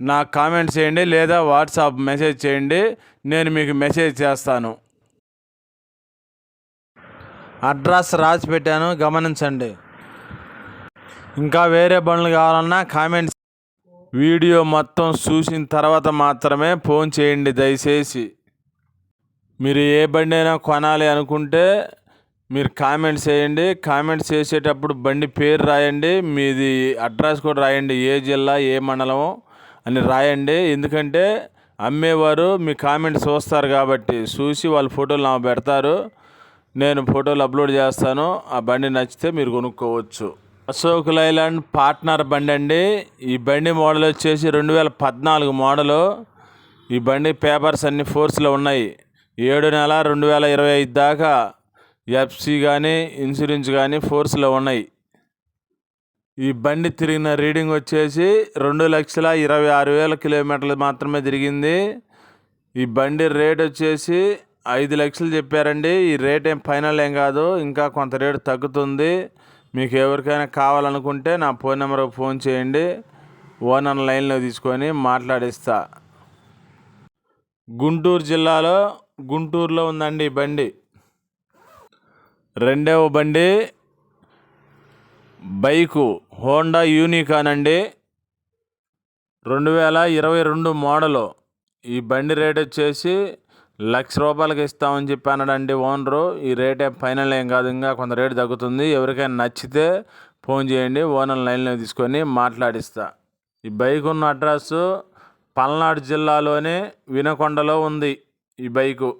నాకు కామెంట్ చేయండి లేదా వాట్సాప్ మెసేజ్ చేయండి నేను మీకు మెసేజ్ చేస్తాను. అడ్రస్ రాసి పెట్టాను గమనించండి. ఇంకా వేరే బండ్లు కావాలన్నా కామెంట్స్. వీడియో మొత్తం చూసిన తర్వాత మాత్రమే ఫోన్ చేయండి దయచేసి. మీరు ఏ బండి అయినా కొనాలి అనుకుంటే మీరు కామెంట్స్ చేయండి. కామెంట్స్ చేసేటప్పుడు బండి పేరు రాయండి మీది అడ్రస్ కూడా రాయండి. ఏ జిల్లా ఏ మండలం అని రాయండి. ఎందుకంటే అమ్మేవారు మీ కామెంట్స్ చూస్తారు కాబట్టి చూసి వాళ్ళ ఫోటోలు నాకు పెడతారు. నేను ఫోటోలు అప్లోడ్ చేస్తాను. ఆ బండి నచ్చితే మీరు కొనుక్కోవచ్చు. అశోక్ లైలాండ్ పార్ట్నర్ బండి అండి. ఈ బండి మోడల్ వచ్చేసి రెండు వేల పద్నాలుగు మోడలు. ఈ బండి పేపర్స్ అన్ని ఫోర్స్లో ఉన్నాయి. ఏడు నెల రెండు వేల ఇరవై ఐదు దాకా ఎఫ్సి కానీ ఇన్సూరెన్స్ కానీ ఫోర్స్లో ఉన్నాయి. ఈ బండి తిరిగిన రీడింగ్ వచ్చేసి రెండు లక్షల ఇరవై ఆరు వేల కిలోమీటర్లు మాత్రమే తిరిగింది. ఈ బండి రేట్ వచ్చేసి ఐదు లక్షలు చెప్పారండి. ఈ రేట్ ఏం ఫైనల్ ఏం కాదు ఇంకా కొంత రేటు తగ్గుతుంది. మీకు ఎవరికైనా కావాలనుకుంటే నా ఫోన్ నెంబర్కి ఫోన్ చేయండి. ఓనర్ లైన్లో తీసుకొని మాట్లాడిస్తా. గుంటూరు జిల్లాలో గుంటూరులో ఉందండి ఈ బండి. రెండవ బండి బైకు. హోండా యూనికాన్ అండి రెండు వేల ఇరవై రెండు మోడలు. ఈ బండి రేట్ వచ్చేసి లక్ష రూపాయలకి ఇస్తామని చెప్పి అన్నాడండి ఓనరు. ఈ రేట్ ఏం ఫైనల్ ఏం కాదు ఇంకా కొంత రేటు తగ్గుతుంది. ఎవరికైనా నచ్చితే ఫోన్ చేయండి ఓనర్ లైన్లో తీసుకొని మాట్లాడిస్తా. ఈ బైక్ ఉన్న అడ్రస్ పల్నాడు జిల్లాలోని వినకొండలో ఉంది ఈ బైకు.